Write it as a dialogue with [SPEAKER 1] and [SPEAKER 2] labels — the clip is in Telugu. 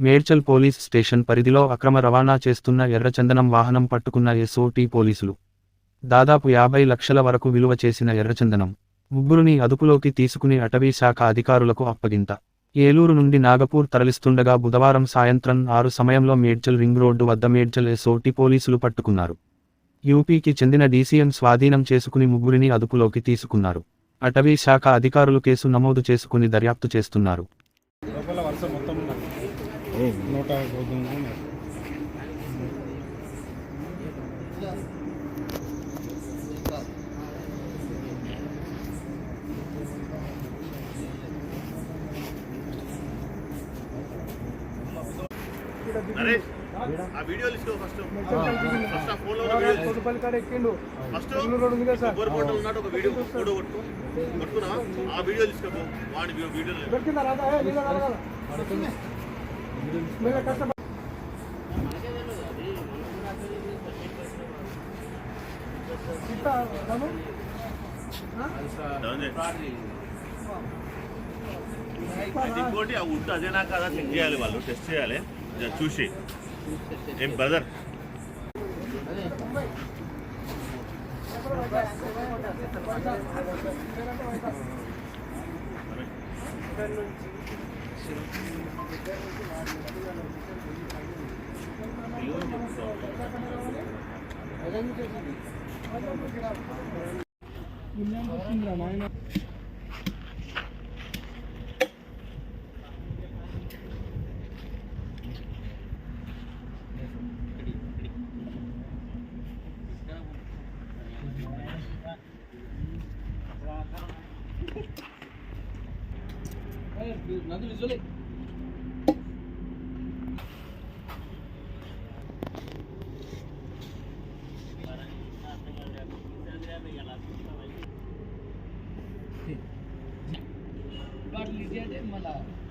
[SPEAKER 1] మేడ్చల్ పోలీస్ స్టేషన్ పరిధిలో అక్రమ రవాణా చేస్తున్న ఎర్రచందనం వాహనం పట్టుకున్న ఎస్ఓటీ పోలీసులు. దాదాపు యాభై లక్షల వరకు విలువ చేసిన ఎర్రచందనం ముగ్గురుని అదుపులోకి తీసుకుని అటవీ శాఖ అధికారులకు అప్పగింత. ఏలూరు నుండి నాగపూర్ తరలిస్తుండగా బుధవారం సాయంత్రం ఆరు సమయంలో మేడ్చల్ రింగ్ రోడ్డు వద్ద మేడ్చల్ ఎస్ఓటీ పోలీసులు పట్టుకున్నారు. యూపీకి చెందిన డీసీఎం స్వాధీనం చేసుకుని ముగ్గురిని అదుపులోకి తీసుకున్నారు. అటవీ శాఖ అధికారులు కేసు నమోదు చేసుకుని దర్యాప్తు చేస్తున్నారు.
[SPEAKER 2] నూట.
[SPEAKER 3] అరే ఆ వీడియోలు ఇసుకో ఫస్ట్ ఫస్ట్ ఆ ఫోన్లో ఉన్న వీడియో తీసుకో. ఫస్ట్ కొబ్బరి బొట్టు ఉన్నట్టు ఒక వీడియో ఫోటో కొట్టు కొట్టుకున్నా ఆ వీడియో తీసుకోపో వాడి వీడియో వీడియోలు. అయితే ఇంకోటి ఆ అదే అదేనా కాదా చెక్ చేయాలి వాళ్ళు టెస్ట్ చేయాలి చూసి ఏం బ్రదర్
[SPEAKER 4] నాయన Thank you. Nanti visualik. Got Lydia de Malaya.